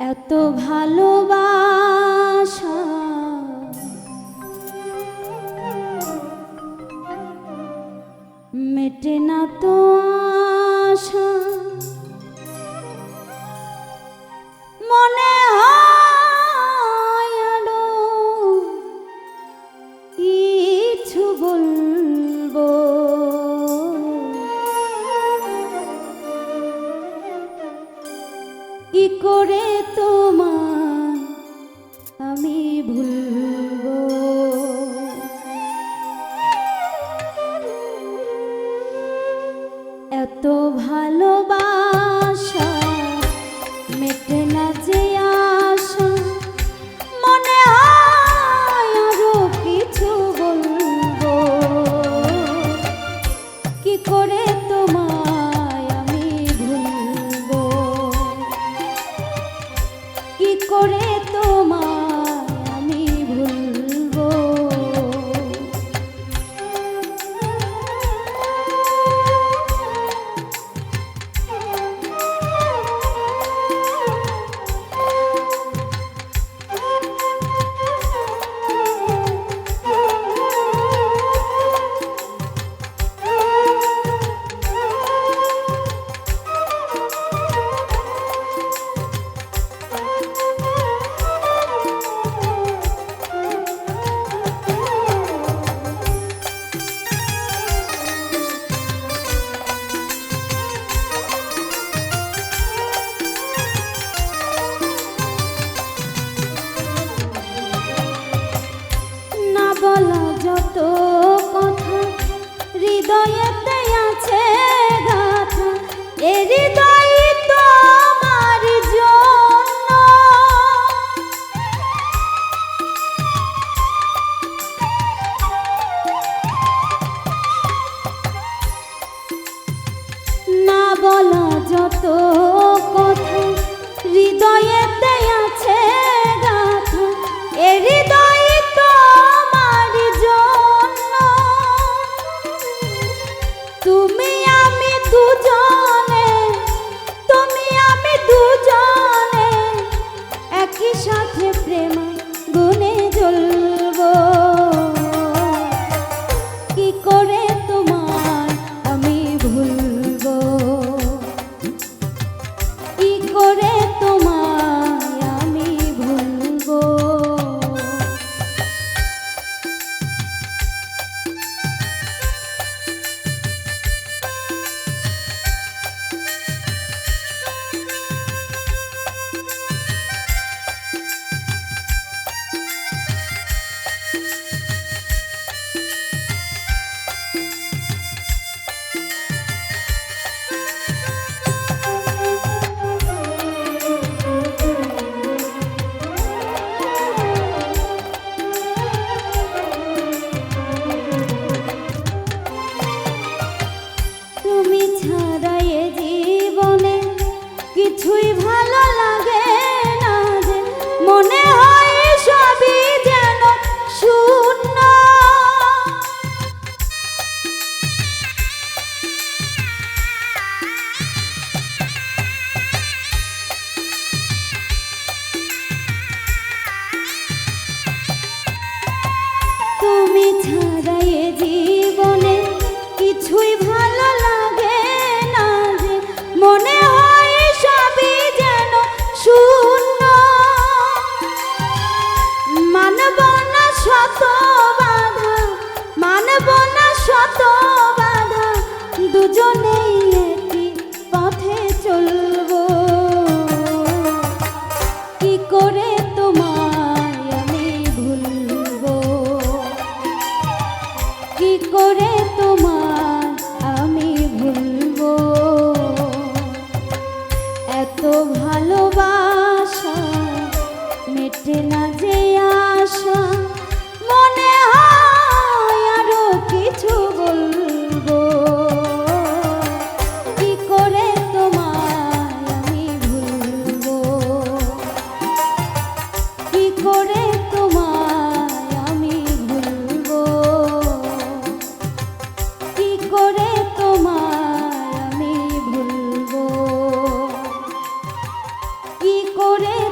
এত ভালোবাসা। মেটে না তো আশা। মনে আরও কিছু বলব। কি করে তোমার হৃদয়েতে আছে গাথা। এ হৃদয় Tú কিছুই ভালো লাগে না যে মনে হয় সবই যেন শূন্য। মানব না শত বাধা, মানব না শত বাধা, দুজনেই একই পথে চলব। কি করে তোমায় আমি ভুলব? কি করে করে